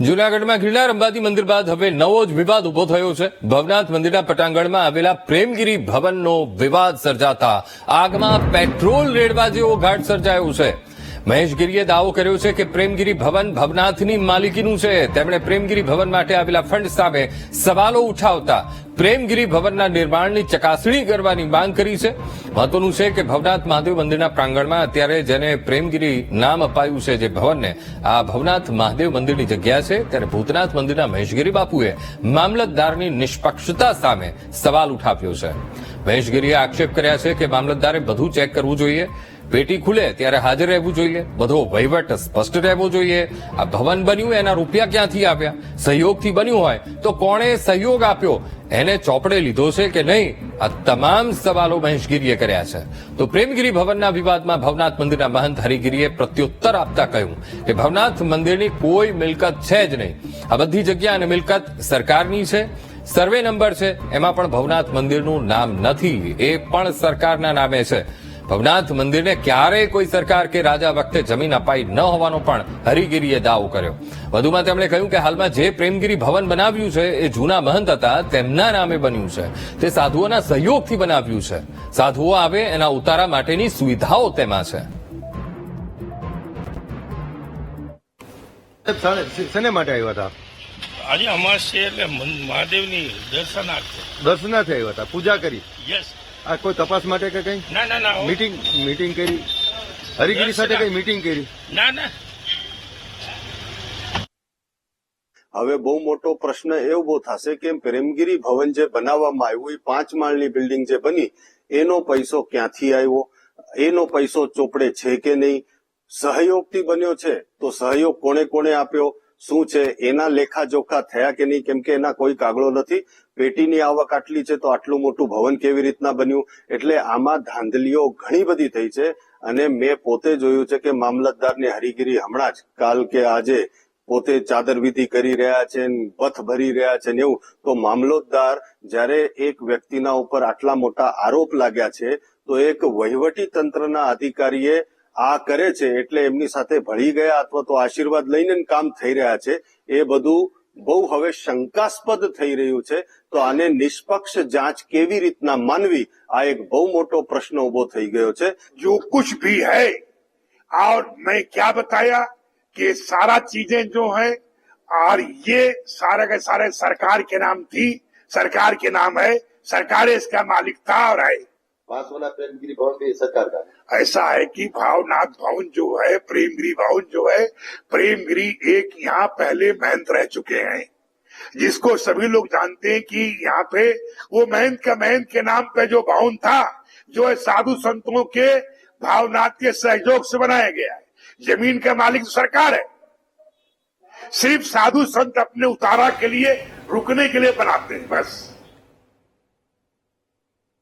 જૂનાગઢમાં ગિરનાર અંબાજી મંદિર બાદ હવે નવો જ વિવાદ ઊભો થયો છે. ભવનાથ મંદિરના પટાંગણમાં આવેલા પ્રેમગીરી ભવનનો વિવાદ સર્જાતા આગમાં પેટ્રોલ રેડવા જેવો ઘાટ સર્જાયો છે. મહેશગીરીએ દાવો કર્યો છે કે પ્રેમગીરી ભવન ભવનાથની માલિકીનું છે. તેમણે પ્રેમગીરી ભવન માટે આવેલા ફંડ સામે સવાલો ઉઠાવતા પ્રેમગીરી ભવનના નિર્માણની ચકાસણી કરવાની માંગ કરી છે. મહત્વનું છે કે ભવનાથ મહાદેવ મંદિરના પ્રાંગણમાં અત્યારે જેને પ્રેમગીરી નામ અપાયું છે જે ભવનને, આ ભવનાથ મહાદેવ મંદિરની જગ્યા છે. ત્યારે ભૂતનાથ મંદિરના મહેશગીરી બાપુએ મામલતદારની નિષ્પક્ષતા સામે સવાલ ઉઠાવ્યો છે. મહેશગીરીએ આક્ષેપ કર્યા છે કે મામલતદારે બધું ચેક કરવું જોઈએ. પેટી ખુલે ત્યારે હાજર રહેવું જોઈએ. બધો વહીવટ સ્પષ્ટ રહેવો જોઈએ. આ ભવન બન્યું, એના રૂપિયા ક્યાંથી આવ્યા? સહયોગથી બન્યું હોય તો કોણે સહયોગ આપ્યો? એને ચોપડે લીધો છે કે નહીં? આ તમામ સવાલો મહેશગીરીએ કર્યા છે. તો પ્રેમગીરી ભવનના વિવાદમાં ભવનાથ મંદિરના મહંત હરિગીરીએ પ્રત્યુત્તર આપતા કહ્યું કે ભવનાથ મંદિરની કોઈ મિલકત છે જ નહીં. આ બધી જગ્યા અને મિલકત સરકારની છે. સર્વે નંબર છે. એમાં પણ ભવનાથ મંદિરનું નામ નથી. એ પણ સરકારના નામે છે. ભવનાથ મંદિરને ક્યારેય કોઈ સરકાર કે રાજા વખતે જમીન અપાઈ ન હોવાનો પણ હરિગીરીએ દાવો કર્યો. વધુમાં તેમણે કહ્યું કે હાલમાં જે પ્રેમગીરી ભવન બનાવ્યું છે એ જૂના મહંત હતા તેમના નામે બન્યું છે. તે સાધુઓના સહયોગથી બનાવ્યું છે. સાધુઓ આવે એના ઉતારા માટેની સુવિધાઓ તેમાં છે. શેને માટે આવ્યા હતા? આજે અમાસ છે એટલે મહાદેવની દર્શનાર્થે. દર્શનાર્થે આવ્યા હતા. પૂજા કરી? યસ આ કોઈ તપાસ માટે કે કઈ? ના ના ના મીટિંગ મીટિંગ કરી. હરિગીરી સાથે કઈ મીટિંગ કરી? ના ના. હવે બહુ મોટો પ્રશ્ન એ ઊભો થશે કે પ્રેમગીરી ભવન જે બનાવવામાં આવ્યું એ પાંચ માળની બિલ્ડિંગ જે બની એનો પૈસો ક્યાંથી આવ્યો? એનો પૈસો ચોપડે છે કે નહીં? સહયોગથી બન્યો છે તો સહયોગ કોણે કોણે આપ્યો? શું છે, એના લેખાજોખા થયા કે નહીં, કેમ કે એના કોઈ કાગળો નથી. પેટીની આવક આટલી છે તો આટલું મોટું ભવન કેવી રીતના બન્યું? એટલે આમાં ધાંધલીઓ ઘણી બધી થઈ છે અને મેં પોતે જોયું છે કે મામલતદારની હરિગીરી હમણાં જ, કાલ કે આજે, પોતે ચાદર વિધિ કરી રહ્યા છે પથ ભરી રહ્યા છે ને એવું. તો મામલતદાર જ્યારે એક વ્યક્તિના ઉપર આટલા મોટા આરોપ લાગ્યા છે, તો એક વહીવટી તંત્રના અધિકારીએ આ કરે છે એટલે એમની સાથે ભળી ગયા અથવા તો આશીર્વાદ લઈને જ કામ થઈ રહ્યા છે એ બધું બહુ હવે શંકાસ્પદ થઈ રહ્યું છે તો આને નિષ્પક્ષ જાંચ કેવી રીતના માનવી આ એક બહુ મોટો પ્રશ્ન ઉભો થઈ ગયો છે जो कुछ भी है और मैं क्या बताया कि सारा चीजें जो है और ये सारे के सारे सरकार के नाम थी सरकार के नाम है सरकार इसका मालिक था और है पांच वाला प्रेमगिरी भवन भी सरकार का है ऐसा है कि भावनाथ भवन जो है, प्रेमगिरी भवन जो है, प्रेमगिरी एक यहाँ पहले महंत रह चुके हैं। जिसको सभी लोग जानते हैं कि यहाँ पे वो महंत का महंत के नाम पे जो भवन था, जो है साधु संतों के भावनाथ के सहयोग से बनाया गया है। ज़मीन का मालिक तो सरकार है। सिर्फ़ साधु संत अपने उतारा के लिए, रुकने के लिए बनाते हैं, बस।